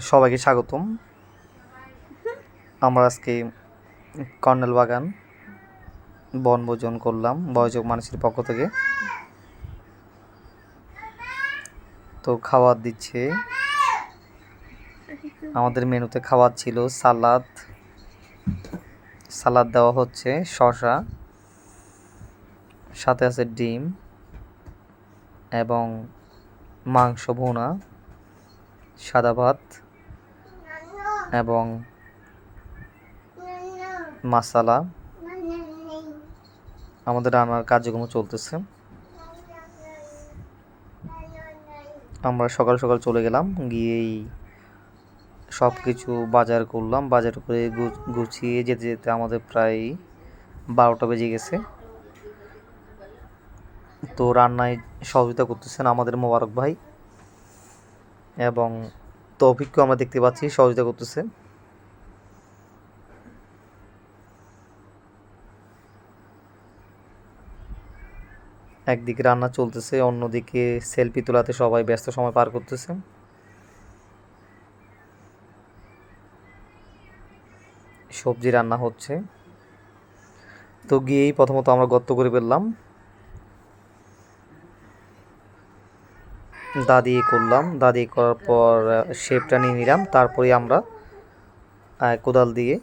সবাইকে স্বাগতম। আমরা আজকে কর্নেল বাগান বনভোজন করলাম, বয়োজক মানুষের পক্ষ থেকে। তো খাবার দিচ্ছে। আমাদের মেনুতে খাবার ছিল সালাদ। সালাদ দেওয়া হচ্ছে, শসা। সাথে আছে ডিম এবং মাংস ভুনা, সাদা ভাত। এবং মাসালা। আমাদের রান্নার কার্যক্রম চলতেছে। আমরা সকাল সকাল চলে গেলাম, গিয়েই সব কিছু বাজার করলাম। বাজার করে গুছিয়ে যেতে যেতে আমাদের প্রায় বারোটা বেজে গেছে। তো রান্নায় সহযোগিতা করতেছেন আমাদের মোবারক ভাই এবং তৌফিককেও আমরা দেখতে পাচ্ছি, সহযোগিতা করতেছে। একদিকে রান্না চলতেছে, অন্যদিকে সেলফি তোলাতে সবাই ব্যস্ত সময় পার করতেছে। সবজি রান্না হচ্ছে। তো গিয়েই প্রথমত আমরা গর্ত করে ফেললাম। দা দিয়ে করলাম। দা দিয়ে করার পর শেপটা নিয়ে নিলাম। তারপরে আমরা কোদাল দিয়ে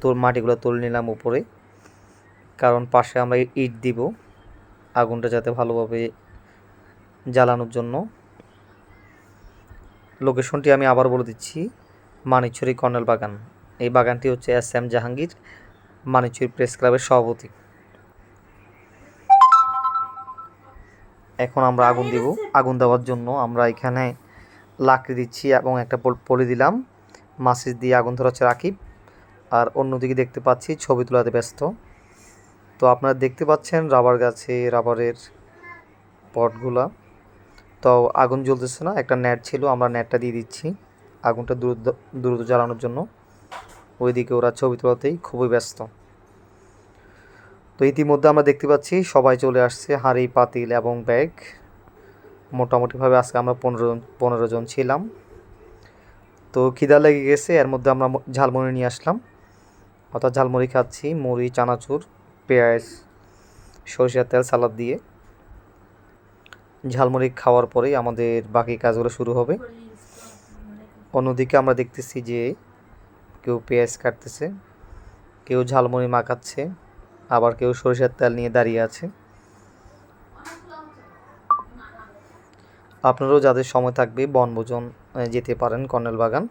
তোর মাটিগুলো তুলে নিলাম উপরে। কারণ পাশে আমরা ইট দিব আগুনটা যাতে ভালোভাবে জ্বালানোর জন্য। লোকেশনটি আমি আবার বলে দিচ্ছি মানিকছড়ি কর্নেল বাগান। এই বাগানটি হচ্ছে S M Jahangir Manikchhari press ক্লাবের সভাপতি। এখন আমরা আগুন দিব। আগুন দেওয়ার জন্য আমরা এখানে লাকড়ি দিচ্ছি এবং একটা পল- দিলাম। মাসিস দিয়ে আগুন ধরাচ্ছে রাকিব। আর অন্যদিকে দেখতে পাচ্ছি ছবি তোলাতে ব্যস্ত। তো আপনারা দেখতে পাচ্ছেন রাবার গাছে রাবারের পটগুলা। তো আগুন জ্বলতেছে না, একটা নেট ছিল, আমরা নেটটা দিয়ে দিচ্ছি। আগুনটা দ্রুত দ্রুত জ্বালানোর জন্য। ওইদিকে ওরা ছবি তোলাতেই খুবই ব্যস্ত। তো ইতিমধ্যে আমরা দেখতে পাচ্ছি সবাই চলে আসছে হাঁড়ি, পাতিল এবং ব্যাগ। মোটামুটিভাবে আজকে আমরা পনেরো পনেরো জন ছিলাম। তো খিদা লেগে গেছে, এর মধ্যে আমরা ঝালমুড়ি নিয়ে আসলাম। অর্থাৎ ঝালমুড়ি খাচ্ছি, মুড়ি, চানাচুর, পেঁয়াজ, সরিষার তেল, সালাদ দিয়ে। ঝালমুড়ি খাওয়ার পরেই আমাদের বাকি কাজগুলো শুরু হবে। অন্যদিকে আমরা দেখতেছি যে কেউ পেঁয়াজ কাটতেছে, কেউ ঝালমুড়ি মাখাচ্ছে। আবার কেউ সরিষার তেল নিয়ে দাঁড়িয়ে আছে। আপনারাও যাদের সময় থাকবে, বনভোজন যেতে পারেন কর্নেল বাগান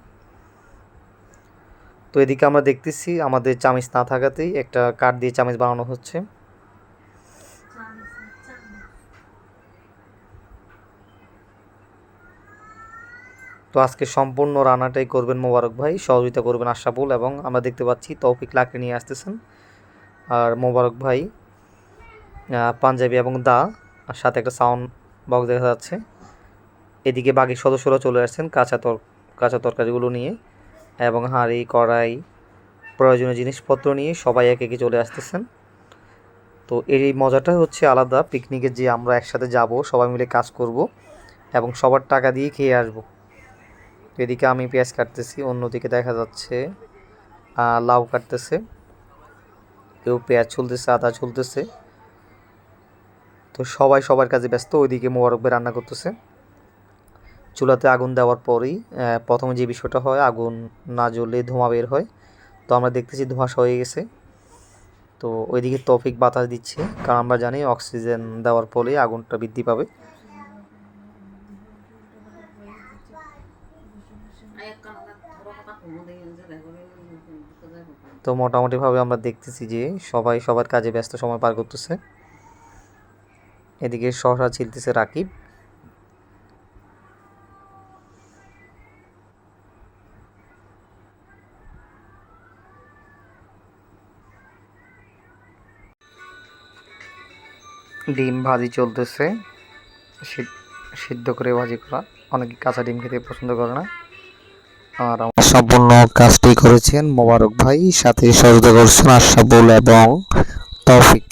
তো এদিকে আমরা দেখতেছি, আমাদের চামিচ না থাকাতেই একটা কাঠ দিয়ে চামিচ বানানো হচ্ছে। তো আজকে সম্পূর্ণ রান্নাটাই করবেন মোবারক ভাই, সহযোগিতা করবেন আশাফুল এবং আমরা দেখতে পাচ্ছি তৌফিক লাকড়ি নিয়ে আসতেছেন। আর মোবারক ভাই পাঞ্জাবি এবং দা, আর সাথে একটা সাউন্ড বক্স দেখা যাচ্ছে। এদিকে বাকি সদস্যরা চলে আসছেন কাঁচা তর, কাঁচা তরকারিগুলো নিয়ে এবং হাঁড়ি, কড়াই, প্রয়োজনীয় জিনিসপত্র নিয়ে সবাই একে একে চলে আসতেছেন। তো এই মজাটা হচ্ছে আলাদা পিকনিকে যে আমরা একসাথে যাব, সবাই মিলে কাজ করব এবং সবার টাকা দিয়ে খেয়ে আসব। এদিকে আমি পেঁয়াজ কাটতেছি, অন্যদিকে দেখা যাচ্ছে লাউ কাটতেছে। কেউ পেঁয়াজ ছুলতেছে আদা ছুলতেছে তো সবাই সবার কাজে ব্যস্ত, ওইদিকে মোবারক ভাই রান্না করতেছে। চুলাতে আগুন দেওয়ার পরেই প্রথমে যে বিষয়টা হয়, আগুন না জ্বললে ধোঁয়া বের হয়। তো আমরা দেখতেছি ধোঁয়াশা হয়ে গেছে। তো ওইদিকে তৌফিক বাতাস দিচ্ছে, কারণ আমরা জানি অক্সিজেন দেওয়ার ফলে আগুনটা বৃদ্ধি পাবে। তো মোটামুটিভাবে আমরা দেখতেছি যে সবাই সবার কাজে ব্যস্ত সময় পার করতেছে। এদিকে শশা ছিলতেছে রাকিব। ডিম ভাজি চলতেছে। সিদ- সিদ্ধ করে ভাজি করা। অনেকে কাঁচা ডিম খেতে পছন্দ করে না। আর আমার সম্পূর্ণ কাজটি করেছেন মোবারক ভাই, সাথে সহযোগিতা করছেন আশাবুল এবং তৌফিক।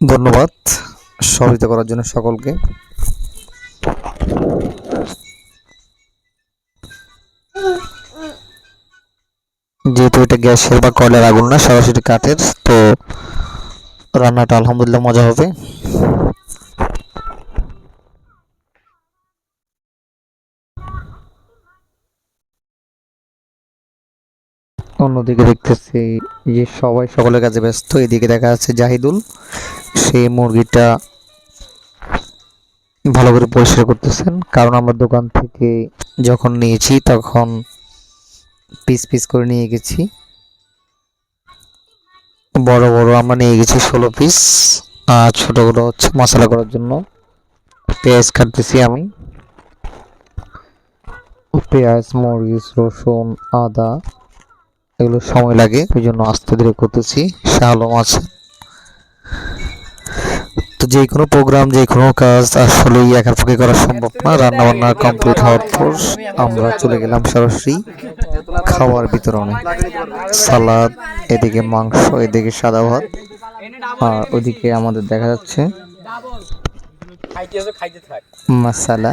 ধন্যবাদ সহযোগিতা করার জন্য সকলকে। যেহেতু এটা গ্যাসের বা কয়লার আগুন না, সরাসরি কাঠের, তো রান্নাটা আলহামদুলিল্লাহ মজা হবে। অন্যদিকে দেখতেছি যে সবাই সকলের কাছে ব্যস্ত, এদিকে দেখা যাচ্ছে জাহিদুল। সেই মুরগিটা ভালো করে পরিষ্কার করতেছেন। কারণ আমরা দোকান থেকে যখন নিয়েছি তখন পিস পিস করে নিয়ে গেছি। বড় বড় আমরা নিয়ে গেছি ষোলো পিস। আর ছোটগুলো হচ্ছে মশলা করার জন্য। পেঁয়াজ কাটতেছি আমি। পেঁয়াজ, মরিচ, রসুন, আদা। এগুলো সময় লাগে ওই জন্য আস্তে ধীরে করতেছি। শালম আছে। তো যে কোনো প্রোগ্রাম যে কোনো কাজ আসলেই একা পক্ষে করা সম্ভব না। রান্না বান্না কমপ্লিট হওয়ার পর আমরা চলে গেলাম সরাসরি খাওয়ার বিতরণে। সালাদ, এদিকে মাংস, এদিকে সাদা ভাত, আর ওদিকে আমাদের দেখা যাচ্ছে মশালা।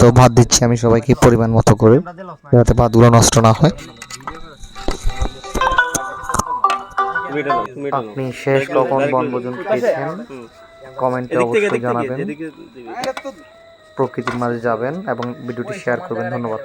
তো ভাত দিচ্ছি আমি সবাইকে পরিমাণ মতো করে, যাতে ভাতগুলো নষ্ট না হয়। আপনি শেষ কখন বনভোজন খেয়েছেন কমেন্টে অবশ্যই জানাবেন। প্রকৃতির মাঝে যাবেন এবং ভিডিওটি শেয়ার করবেন। ধন্যবাদ।